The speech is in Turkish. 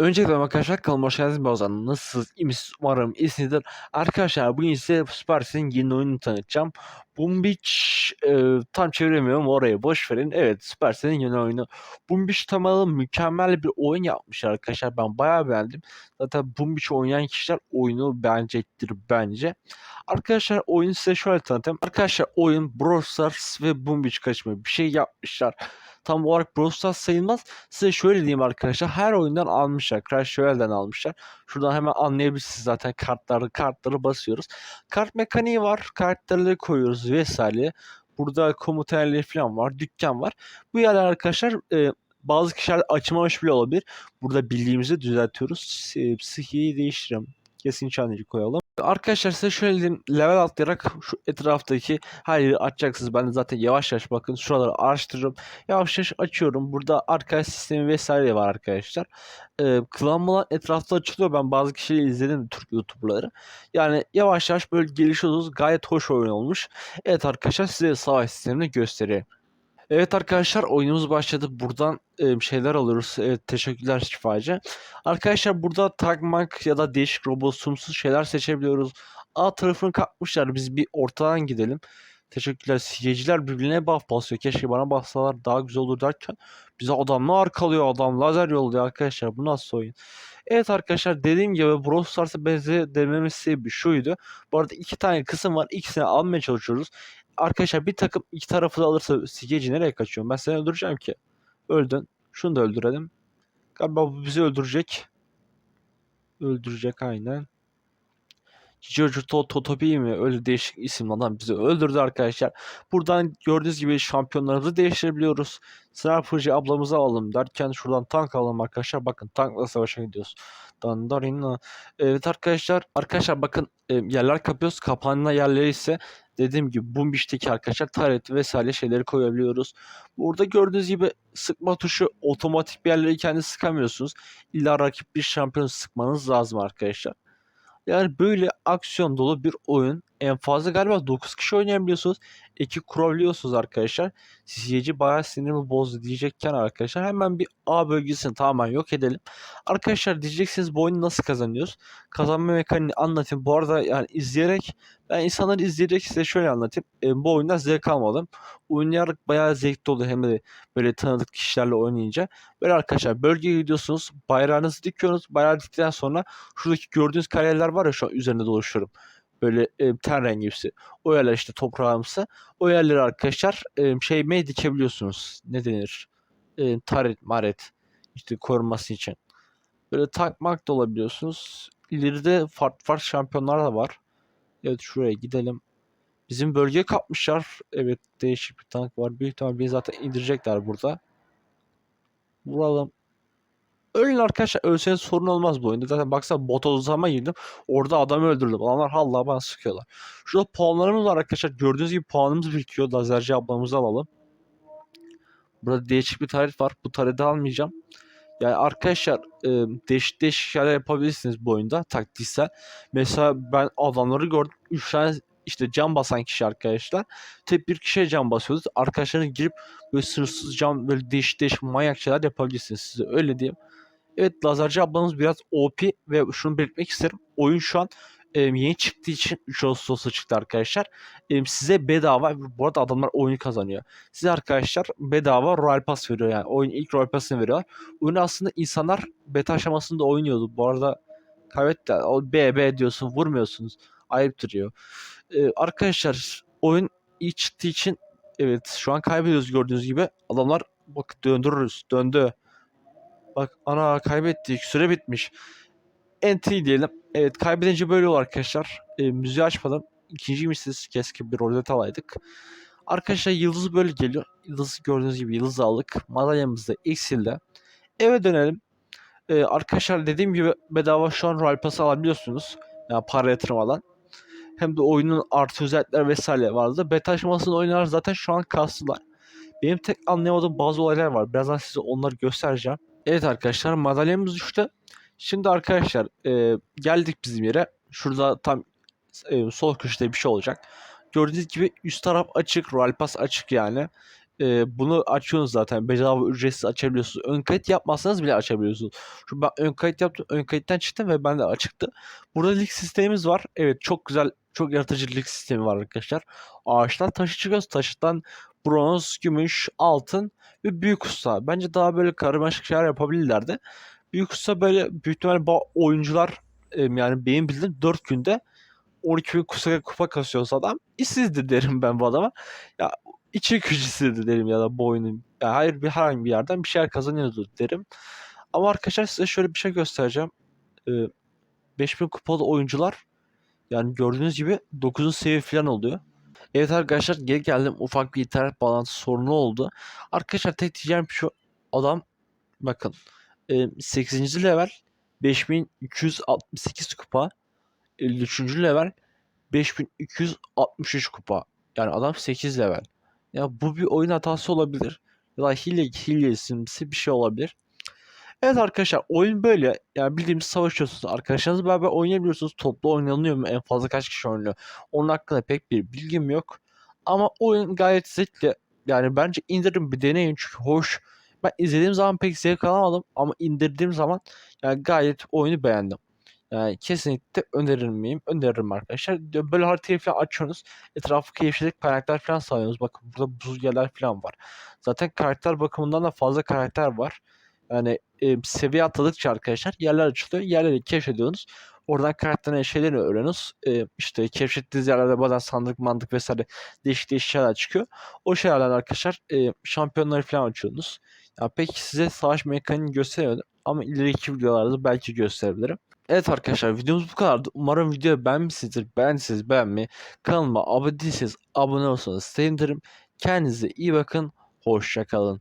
Öncelikle arkadaşlar kanalıma hoş geldiniz. Ozan. Nasılsınız? İyi misiniz? Umarım iyisinizdir. Arkadaşlar bugün size Süpers'in yeni oyununu tanıtacağım. Boom Beach e, tam çeviremiyorum orayı boş verin. Evet Süpers'in yeni oyunu. Boom Beach temalı mükemmel bir oyun yapmışlar arkadaşlar. Ben bayağı beğendim. Zaten Boom Beach oynayan kişiler oyunu beğenecektir bence. Arkadaşlar oyunu size şöyle tanıtayım. Arkadaşlar oyun Brawl Stars ve Boom Beach kaçma bir şey yapmışlar. Tam olarak Brawl Stars sayılmaz. Size şöyle diyeyim arkadaşlar. Her oyundan almışlar. Crash Royale'den almışlar. Şuradan hemen anlayabilirsiniz zaten kartları kartları basıyoruz. Kart mekaniği var. Kartları koyuyoruz vesaire. Burada komuterleri falan var. Dükkan var. Bu yerler arkadaşlar e, bazı kişiler açmamış bile olabilir. Burada bildiğimizi düzeltiyoruz. E, Sıhhiyi değiştirelim. Kesin çanecik koyalım. Arkadaşlar size şöyle diyeyim. Level atlayarak şu etraftaki her yeri açacaksınız. Ben de zaten yavaş yavaş bakın şuraları araştırıyorum. Yavaş yavaş açıyorum. Burada arkadaş sistemi vesaire var arkadaşlar. Ee, klan olan etrafta açılıyor. Ben bazı kişileri izledim Türk YouTuber'ları. Yani yavaş yavaş böyle gelişiyoruz. Gayet hoş oyun olmuş. Evet arkadaşlar size savaş sistemini göstereyim. Evet arkadaşlar oyunumuz başladı. Buradan e, şeyler alıyoruz. Evet teşekkürler şifacı. Arkadaşlar burada tagmak ya da değişik robotsumsuz şeyler seçebiliyoruz. A tarafını kapmışlar. Biz bir ortadan gidelim. Teşekkürler. Siyeciler birbirine buff basıyor. Keşke bana bassalar daha güzel olur derken bize adamlar arkalıyor. Adam lazer yolluyor arkadaşlar. Bu nasıl oyun? Evet arkadaşlar dediğim gibi Brawl Stars'a benzer dememiz sebebi şuydu. Bu arada iki tane kısım var. İkisini almaya çalışıyoruz. Arkadaşlar bir takım iki tarafı da alırsa Sigeci nereye kaçıyorum? Ben seni öldüreceğim ki. Öldün. Şunu da öldürelim. Galiba bu bizi öldürecek. Öldürecek aynen. Jojo to Totopi mi? Öyle değişik isim adam bizi öldürdü arkadaşlar. Buradan gördüğünüz gibi şampiyonlarımızı değiştirebiliyoruz. Sniper'cı ablamızı alalım derken şuradan tank alalım arkadaşlar. Bakın tankla savaşa gidiyoruz. Dandarina. Evet arkadaşlar. Arkadaşlar bakın e, yerler kapıyoruz. Kapanma yerleri ise dediğim gibi Boom Beach'teki arkadaşlar taret vesaire şeyleri koyabiliyoruz. Burada gördüğünüz gibi sıkma tuşu otomatik bir yerleri kendi sıkamıyorsunuz. İlla rakip bir şampiyon sıkmanız lazım arkadaşlar. Yani böyle aksiyon dolu bir oyun. En fazla galiba 9 kişi oynayabiliyorsunuz. Eki kurabiliyorsunuz arkadaşlar. Siyeci bayağı sinirimi bozdu diyecekken arkadaşlar. Hemen bir A bölgesini tamamen yok edelim. Arkadaşlar diyeceksiniz bu oyunu nasıl kazanıyoruz? Kazanma mekaniğini anlatayım. Bu arada yani izleyerek ben insanları izleyerek size şöyle anlatayım. E, bu oyundan zevk almadım. Oynayarak bayağı zevkli oluyor hem de böyle tanıdık kişilerle oynayınca. Böyle arkadaşlar bölgeye gidiyorsunuz. Bayrağınızı dikiyorsunuz. Bayrağı diktikten sonra şuradaki gördüğünüz kareler var ya şu an üzerinde dolaşıyorum. Böyle e, ten rengimsi. O yerler işte toprağımsı. O yerleri arkadaşlar e, şey me dikebiliyorsunuz. Ne denir? E, taret, maret. işte korunması için. Böyle takmak da olabiliyorsunuz. İleride farklı farklı şampiyonlar da var. Evet şuraya gidelim. Bizim bölge kapmışlar. Evet değişik bir tank var. Büyük ihtimalle beni zaten indirecekler burada. Vuralım. Ölün arkadaşlar. Ölseniz sorun olmaz bu oyunda. Zaten baksana bot odasıma girdim. Orada adamı öldürdüm. Adamlar halla bana sıkıyorlar. Şurada puanlarımız var arkadaşlar. Gördüğünüz gibi puanımız birikiyor. Lazerci ablamızı alalım. Burada değişik bir tarif var. Bu tarifi almayacağım. Yani arkadaşlar e, değişik değişik şeyler yapabilirsiniz bu oyunda taktiksel. Mesela ben adamları gördüm. 3 tane işte cam basan kişi arkadaşlar. Tek bir kişiye cam basıyordu. Arkadaşlarınız girip böyle sınırsız cam böyle değişik değişik manyak şeyler yapabilirsiniz size öyle diyeyim. Evet Lazerci ablamız biraz OP ve şunu belirtmek isterim. Oyun şu an e, yeni çıktığı için 3 Ağustos'ta çıktı arkadaşlar. E, size bedava bu arada adamlar oyunu kazanıyor. Size arkadaşlar bedava Royal Pass veriyor yani. Oyun ilk Royal Pass'ını veriyorlar. Oyunu aslında insanlar beta aşamasında oynuyordu. Bu arada kaybetti. O B B diyorsun vurmuyorsunuz. Ayıp duruyor. E, arkadaşlar oyun ilk çıktığı için evet şu an kaybediyoruz gördüğünüz gibi. Adamlar bak döndürürüz. Döndü. Bak ana kaybettik. Süre bitmiş. Entry diyelim. Evet kaybedince böyle olur arkadaşlar. E, müziği açmadım. İkinci siz keşke bir rolet alaydık. Arkadaşlar yıldız böyle geliyor. Yıldızı gördüğünüz gibi yıldız aldık. Madalyamız da eksildi. Eve dönelim. E, arkadaşlar dediğim gibi bedava şu an Royal Pass alabiliyorsunuz. Yani para yatırmadan. Hem de oyunun artı özellikler vesaire vardı. Beta aşamasında oyunlar zaten şu an kastılar. Benim tek anlayamadığım bazı olaylar var. Birazdan size onları göstereceğim. Evet arkadaşlar madalyamız düştü. Şimdi arkadaşlar e, geldik bizim yere. Şurada tam e, sol köşede bir şey olacak. Gördüğünüz gibi üst taraf açık. Royal Pass açık yani. Ee, bunu açıyorsunuz zaten. Bedava ücretsiz açabiliyorsunuz. Ön kayıt yapmazsanız bile açabiliyorsunuz. Şu ben ön kayıt yaptım. Ön kayıttan çıktım ve ben de açıktı. Burada lig sistemimiz var. Evet çok güzel, çok yaratıcı lig sistemi var arkadaşlar. Ağaçtan taşı çıkıyoruz. Taştan bronz, gümüş, altın ve büyük usta. Bence daha böyle karmaşık şeyler yapabilirlerdi. Büyük usta böyle büyük ihtimalle oyuncular yani benim bildiğim 4 günde 12 bin kupa, kupa kasıyorsa adam işsizdir derim ben bu adama. Ya içi gücüsüdür derim ya da bu oyunun. Ya hayır bir herhangi bir yerden bir şeyler kazanıyordur derim. Ama arkadaşlar size şöyle bir şey göstereceğim. Ee, 5000 kupalı oyuncular yani gördüğünüz gibi 9. seviye falan oluyor. Evet arkadaşlar geri geldim. Ufak bir internet bağlantısı sorunu oldu. Arkadaşlar tek diyeceğim şu adam bakın e, 8. level 5268 kupa 53. level 5263 kupa. Yani adam 8 level. Ya bu bir oyun hatası olabilir. Ya da hile hilesimsi bir şey olabilir. Evet arkadaşlar oyun böyle. Yani bildiğimiz savaşıyorsunuz. Arkadaşlarınızla beraber oynayabiliyorsunuz. Toplu oynanıyor mu? En fazla kaç kişi oynuyor? Onun hakkında pek bir bilgim yok. Ama oyun gayet zevkli. Yani bence indirin bir deneyin çünkü hoş. Ben izlediğim zaman pek zevk alamadım ama indirdiğim zaman yani gayet oyunu beğendim. Yani kesinlikle önerir miyim? Öneririm arkadaşlar. Böyle haritayı falan açıyorsunuz. Etrafı keşfedip karakter falan sağlıyorsunuz. Bakın burada buz falan var. Zaten karakter bakımından da fazla karakter var. Yani e, seviye atladıkça arkadaşlar yerler açılıyor. Yerleri keşfediyorsunuz. Oradan karakterin şeylerini öğreniyorsunuz. E, işte keşfettiğiniz yerlerde bazen sandık mandık vesaire değişik değişik şeyler çıkıyor. O şeylerden arkadaşlar e, şampiyonları falan açıyorsunuz. Ya peki size savaş mekaniğini gösteremedim ama ileriki videolarda belki gösterebilirim. Evet arkadaşlar videomuz bu kadardı. Umarım videoyu beğenmişsinizdir. Beğendiyseniz beğenmeyi, kanalıma abone değilseniz abone olsanız sevinirim. Kendinize iyi bakın. Hoşçakalın.